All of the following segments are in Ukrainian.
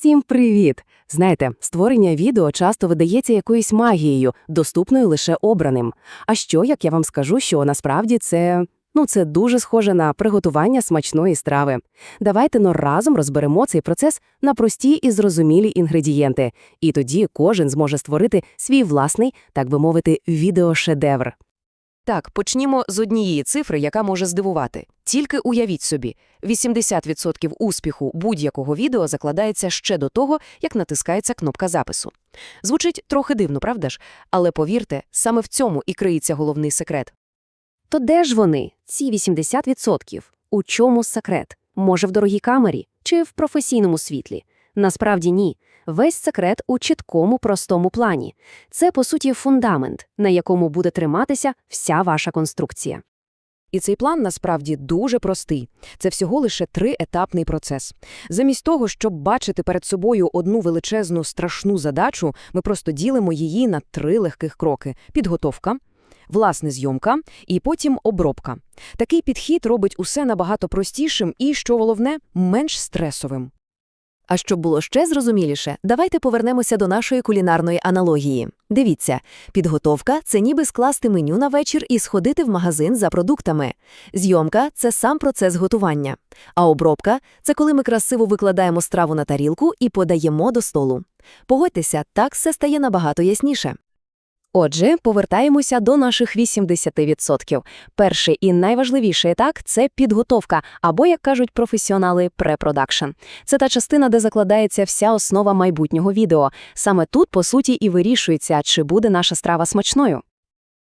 Всім привіт! Знаєте, створення відео часто видається якоюсь магією, доступною лише обраним. А що, як я вам скажу, що насправді це. Ну, це дуже схоже на приготування смачної страви. Давайте но разом розберемо цей процес на прості і зрозумілі інгредієнти, і тоді кожен зможе створити свій власний, так би мовити, відеошедевр. Так, почнімо з однієї цифри, яка може здивувати. Тільки уявіть собі, 80% успіху будь-якого відео закладається ще до того, як натискається кнопка запису. Звучить трохи дивно, правда ж? Але повірте, саме в цьому і криється головний секрет. То де ж вони, ці 80%? У чому секрет? Може, в дорогій камері чи в професійному світлі? Насправді ні. Весь секрет у чіткому простому плані. Це, по суті, фундамент, на якому буде триматися вся ваша конструкція. І цей план насправді дуже простий. Це всього лише триетапний процес. Замість того, щоб бачити перед собою одну величезну страшну задачу, ми просто ділимо її на три легких кроки: підготовка, власне зйомка і потім обробка. Такий підхід робить усе набагато простішим і, що головне, менш стресовим. А щоб було ще зрозуміліше, давайте повернемося до нашої кулінарної аналогії. Дивіться, підготовка це ніби скласти меню на вечір і сходити в магазин за продуктами. Зйомка це сам процес готування. А обробка це коли ми красиво викладаємо страву на тарілку і подаємо до столу. Погодьтеся, так все стає набагато ясніше. Отже, повертаємося до наших 80%. Перший і найважливіший етап – це підготовка, або, як кажуть професіонали, препродакшн. Це та частина, де закладається вся основа майбутнього відео. Саме тут, по суті, і вирішується, чи буде наша страва смачною.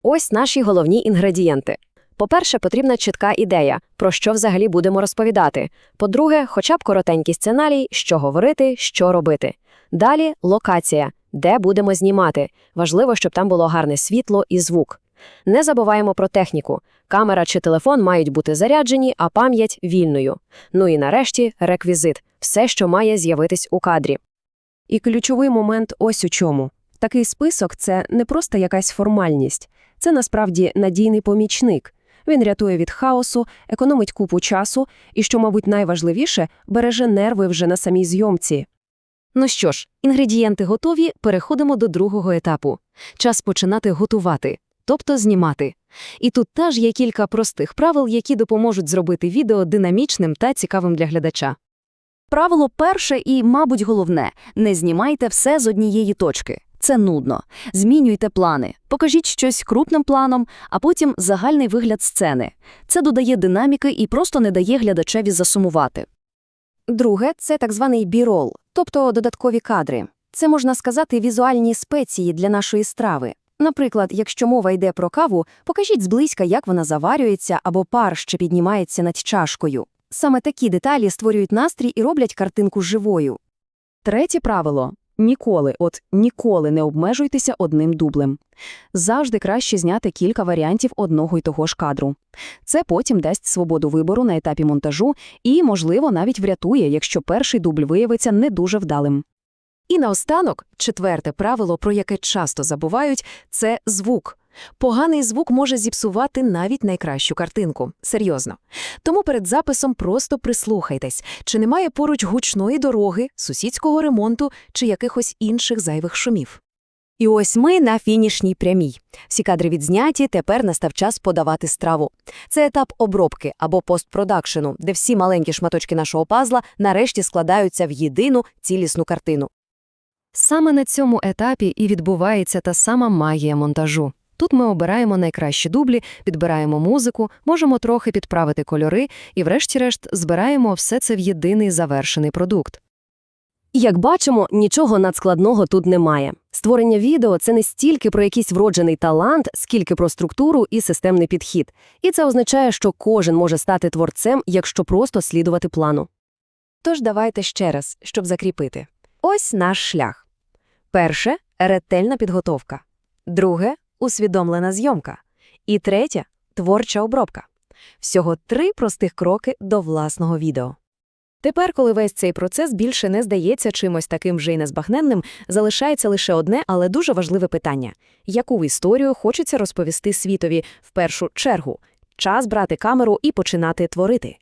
Ось наші головні інгредієнти. По-перше, потрібна чітка ідея, про що взагалі будемо розповідати. По-друге, хоча б коротенький сценарій, що говорити, що робити. Далі – локація, де будемо знімати. Важливо, щоб там було гарне світло і звук. Не забуваємо про техніку. Камера чи телефон мають бути заряджені, а пам'ять – вільною. Ну і нарешті – реквізит – все, що має з'явитись у кадрі. І ключовий момент ось у чому. Такий список – це не просто якась формальність. Це насправді надійний помічник. Він рятує від хаосу, економить купу часу і, що, мабуть, найважливіше, береже нерви вже на самій зйомці. Ну що ж, інгредієнти готові, переходимо до другого етапу. Час починати готувати, тобто знімати. І тут теж є кілька простих правил, які допоможуть зробити відео динамічним та цікавим для глядача. Правило перше і, мабуть, головне – не знімайте все з однієї точки. Це нудно. Змінюйте плани, покажіть щось крупним планом, а потім загальний вигляд сцени. Це додає динаміки і просто не дає глядачеві засумувати. Друге – це так званий бірол, тобто додаткові кадри. Це, можна сказати, візуальні спеції для нашої страви. Наприклад, якщо мова йде про каву, покажіть зблизька, як вона заварюється або пар, що піднімається над чашкою. Саме такі деталі створюють настрій і роблять картинку живою. Третє правило – ніколи, от ніколи не обмежуйтеся одним дублем. Завжди краще зняти кілька варіантів одного й того ж кадру. Це потім дасть свободу вибору на етапі монтажу і, можливо, навіть врятує, якщо перший дубль виявиться не дуже вдалим. І наостанок, четверте правило, про яке часто забувають, це звук. Поганий звук може зіпсувати навіть найкращу картинку. Серйозно. Тому перед записом просто прислухайтесь, чи немає поруч гучної дороги, сусідського ремонту чи якихось інших зайвих шумів. І ось ми на фінішній прямій. Всі кадри відзняті, тепер настав час подавати страву. Це етап обробки або постпродакшену, де всі маленькі шматочки нашого пазла нарешті складаються в єдину цілісну картину. Саме на цьому етапі і відбувається та сама магія монтажу. Тут ми обираємо найкращі дублі, підбираємо музику, можемо трохи підправити кольори і, врешті-решт, збираємо все це в єдиний завершений продукт. Як бачимо, нічого надскладного тут немає. Створення відео – це не стільки про якийсь вроджений талант, скільки про структуру і системний підхід. І це означає, що кожен може стати творцем, якщо просто слідувати плану. Тож давайте ще раз, щоб закріпити. Ось наш шлях. Перше – ретельна підготовка. Друге – усвідомлена зйомка. І третє – творча обробка. Всього три простих кроки до власного відео. Тепер, коли весь цей процес більше не здається чимось таким вже й незбагненним, залишається лише одне, але дуже важливе питання: яку історію хочеться розповісти світові в першу чергу? Час брати камеру і починати творити.